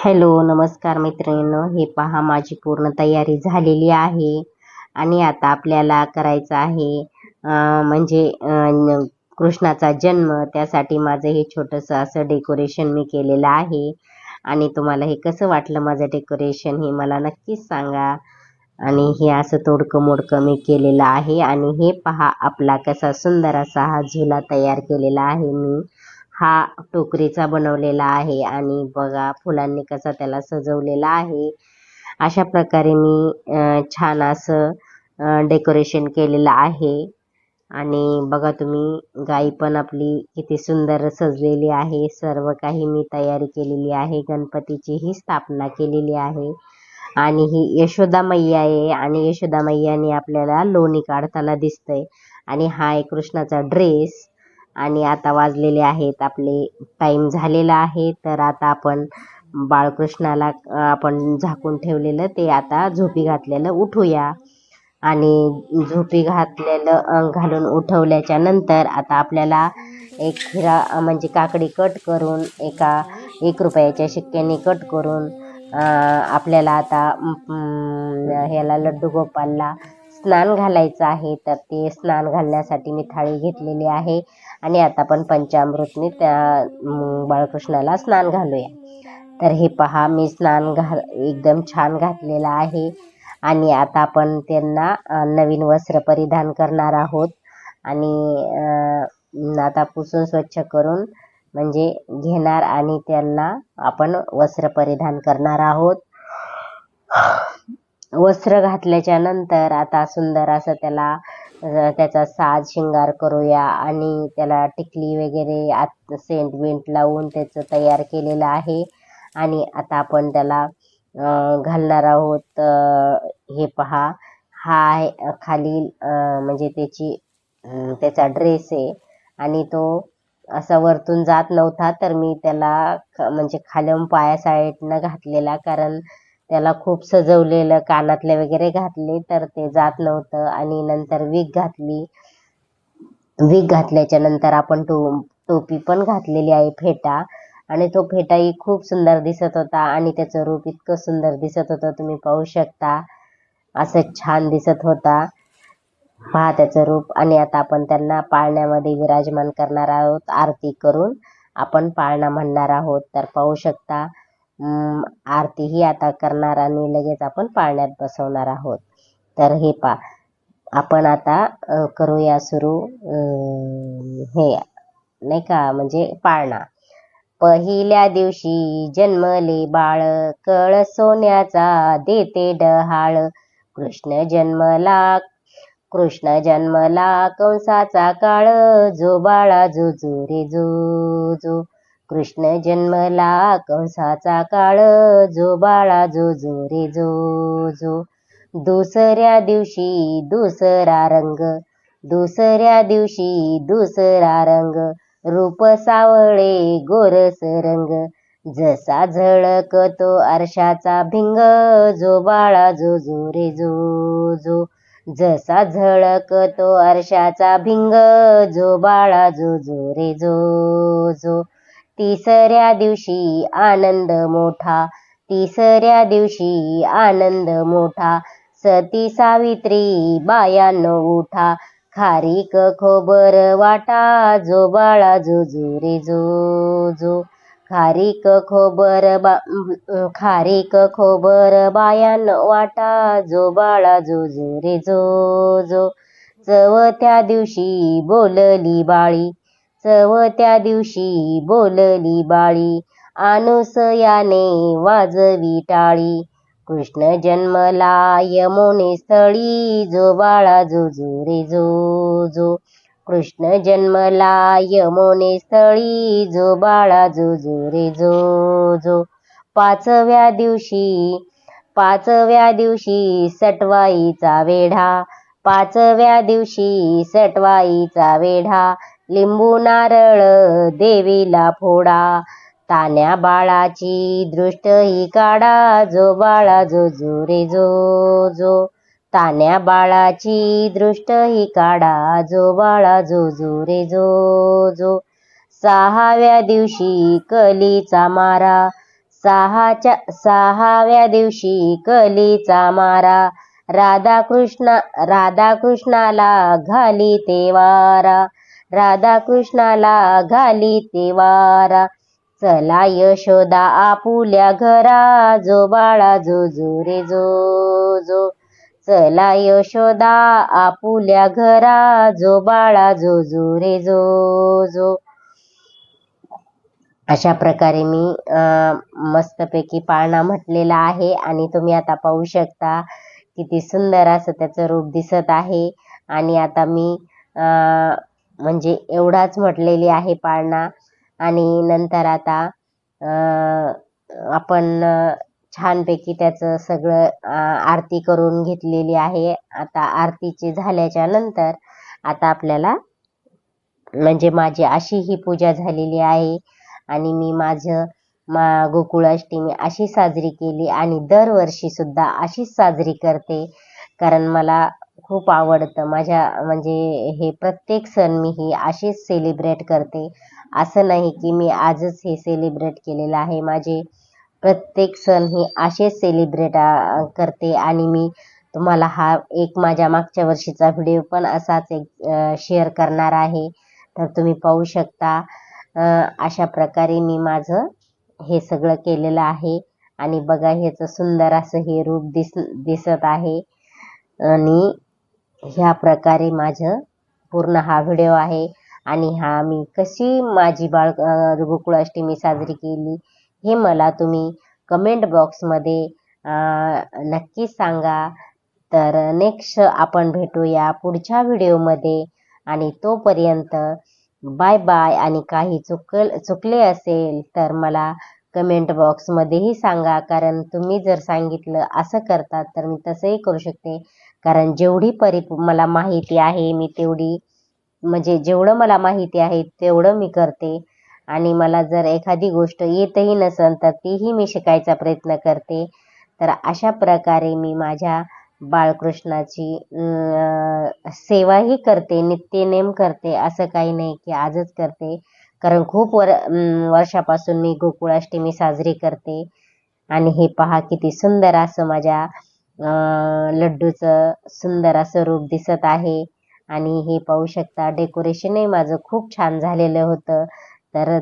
Hello नमस्कार मित्रांनो. हे पहा माझी पूर्ण तयारी झालेली आहे. आणि आता आपल्याला करायचं आहे म्हणजे कृष्णाचा जन्म. त्यासाठी माझं हे छोटंसं असं डेकोरेशन मी केलेलं आहे. आणि तुम्हाला हे कसं वाटलं माझं डेकोरेशन हे मला नक्कीच सांगा. आणि हे असं तोडकं मोडकं मी केलेलं आहे. आणि हे पहा आपला कसा सुंदर असा हा झुला तयार केलेला आहे मी. हा टोकरीचा बनवलेला आहे आणि बघा फुलांनी कसा त्याला सजवलेला आहे. अशा प्रकारे मी छान असं डेकोरेशन केलेलं आहे. आणि बघा तुम्ही गाई पण आपली किती सुंदर सजलेली आहे. सर्व काही मी तयारी केलेली आहे. गणपतीची ही स्थापना केलेली आहे. आणि ही यशोदा मैया आहे आणि यशोदा मैयाने आपल्याला लोणी काढताना दिसतंय. आणि हा आहे कृष्णाचा ड्रेस. आणि आता वाजलेले आहेत आपले टाइम झालेला आहे. तर आता आपण बाळकृष्णाला आपण झाकून ठेवलेलं ते आता झोपी घातलेलं उठूया. आणि झोपी घातलेलं घालून उठवल्याच्या नंतर आता आपल्याला एक हिरा म्हणजे काकडी कट करून एका एक रुपयाच्या शिक्क्याने कट करून आपल्याला आता ह्याला लड्डू गोपालला स्नान घालायचं आहे. तर ते स्नान घालण्यासाठी मी थाळी घेतलेली आहे. आणि आता आपण पंचामृतने त्या बाळकृष्णाला स्नान घालूया. तर हे पहा मी स्नान घाल एकदम छान घातलेलं आहे. आणि आता आपण त्यांना नवीन वस्त्र परिधान करणार आहोत. आणि आता पुसून स्वच्छ करून म्हणजे घेणार आणि त्यांना आपण वस्त्र परिधान करणार आहोत. वस्त्र घातल्याच्या नंतर आता सुंदर असं त्याला त्याचा साज शिंगार करूया आणि त्याला टिकली वगैरे आत सेंट विंट लावून त्याचं तयार केलेलं आहे. आणि आता आपण त्याला घालणार आहोत हे पहा. हा आहे खाली म्हणजे त्याची त्याचा ड्रेस आहे. आणि तो असा वरतून जात नव्हता तर मी त्याला ख- म्हणजे खालून पाया साईडनं घातलेला कारण त्याला खूप सजवलेलं कानातले वगैरे घातले तर ते जात नव्हतं. आणि नंतर वीक घातली. वीक घातल्याच्या नंतर आपण टो टोपी पण घातलेली आहे फेटा. आणि तो फेटाही खूप सुंदर दिसत होता. आणि त्याचं रूप इतकं सुंदर दिसत होतं तुम्ही पाहू शकता. असं छान दिसत होता. पहा त्याचं रूप. आणि आता आपण त्यांना पाळण्यामध्ये विराजमान करणार आहोत. आरती करून आपण पाळणा म्हणणार आहोत. तर पाहू शकता आरती ही आता करणार आणि लगेच आपण पाळण्यात बसवणार आहोत. तर हे पा आपण आता करूया सुरू हे नाही का म्हणजे पाळणा. पहिल्या दिवशी जन्मले बाळ कळ सोन्याचा देते डहाळ. कृष्ण जन्मला कृष्ण जन्मला कंसाचा काळ. जो बाळा जो जो रे जो जो. कृष्ण जन्मला कंसाचा काळ जो बाळा जो जो रे जो जो. दुसऱ्या दिवशी दुसरा रंग दुसऱ्या दिवशी दुसरा रंग. रूप सावळे गोरस रंग जसा झळकतो आरशाचा भिंग जो बाळा जो जो रे जो जो. जसा झळकतो आरशाचा भिंग जो बाळा जो जो रे जो जो. तिसऱ्या दिवशी आनंद मोठा तिसऱ्या दिवशी आनंद मोठा. सती सावित्री बायानो उठा खारीक खोबर वाटा जो बाळा जो जो रे जो जो. खारीक खोबर बा खारीक खोबर बायान वाटा जो बाळा जो जो रे जो जो. चवथ्या दिवशी बोलली बाळी चव त्या दिवशी बोलली बाळी. अनुसयाने वाजवी टाळी. कृष्ण जन्मला यमुने स्थळी. जो बाळा जो जो रे जो जो. कृष्ण जन्मला यमुने स्थळी. जो बाळा जो जो रे जो जो. पाचव्या दिवशी पाचव्या दिवशी सटवाईचा वेढा. पाचव्या दिवशी सटवाईचा वेढा. लिंबू नारळ देवीला फोडा. तान्या बाळाची दृष्ट ही काढा. जो बाळा जो जो रे जो जो. तान्या बाळाची दृष्ट ही काढा. जो बाळा जो जो रे जो जो. सहाव्या दिवशी कलीचा मारा. सहाच्या सहाव्या दिवशी कलीचा मारा. राधाकृष्ण राधाकृष्णाला घाली तेवारा राधाकृष्णाला घाली तेवारा चला यशोदा आपुल्या घरा जो बाळा जो जो रे जो जो. चला यशोदा आपुल्या घरा जो बाळा जो जो रे जो जो. अशा प्रकारे मी मस्तपैकी पाळणा म्हटलेला आहे आणि तुम्ही आता पाहू शकता किती सुंदर असं त्याचं रूप दिसत आहे. आणि आता मी अं, म्हणजे एवढाच म्हटलेली आहे पाळणा. आणि नंतर आता आपण छानपैकी त्याचं सगळं आरती करून घेतलेली आहे. आता आरतीची झाल्याच्यानंतर आता आपल्याला म्हणजे माझी अशी ही पूजा झालेली आहे. आणि मी माझं मा गोकुळाष्टमी अशी साजरी केली आणि दरवर्षीसुद्धा अशीच साजरी करते. कारण मला खूप आवडतं. माझ्या म्हणजे हे प्रत्येक सण मी ही अशीच सेलिब्रेट करते. असं नाही की मी आजच हे सेलिब्रेट केलेलं आहे. माझे प्रत्येक सण हे असेच सेलिब्रेट करते आणि मी तुम्हाला हा एक माझ्या मागच्या वर्षीचा व्हिडिओ पण असाच एक शेअर करणार आहे. तर तुम्ही पाहू शकता अशा प्रकारे मी माझं हे सगळं केलेलं आहे. आणि बघा ह्याचं सुंदर असं हे रूप दिस दिसत आहे. आणि ह्या प्रकारे माझं पूर्ण हा व्हिडिओ आहे. आणि हा मी कशी माझी बाळ गोकुळाष्टमी साजरी केली हे मला तुम्ही कमेंट बॉक्समध्ये नक्की सांगा. तर नेक्स्ट आपण भेटूया पुढच्या व्हिडिओमध्ये आणि तोपर्यंत बाय बाय आणि काही चुकल चुकले असेल तर मला कमेंट बॉक्समध्येही सांगा. कारण तुम्ही जर सांगितलं असं करतात तर मी तसंही करू शकते. कारण जेवढी परी मला माहिती आहे मी तेवढी म्हणजे जेवढं मला माहिती आहे तेवढं मी करते. आणि मला जर एखादी गोष्ट येतही नसेल तर तीही मी शिकायचा प्रयत्न करते. तर अशा प्रकारे मी माझ्या बाळकृष्णाची सेवाही करते नित्यनेम करते असं काही नाही की आजच करते. कारण खूप वर वर्षापासून मी गोकुळाष्टमी साजरी करते. आणि हे पहा किती सुंदर असं माझ्या अ लड्डूचं सुंदर असं रूप दिसत आहे. आणि हे पाहू शकता डेकोरेशन ही माझं खूप छान झालेलं होतं. तर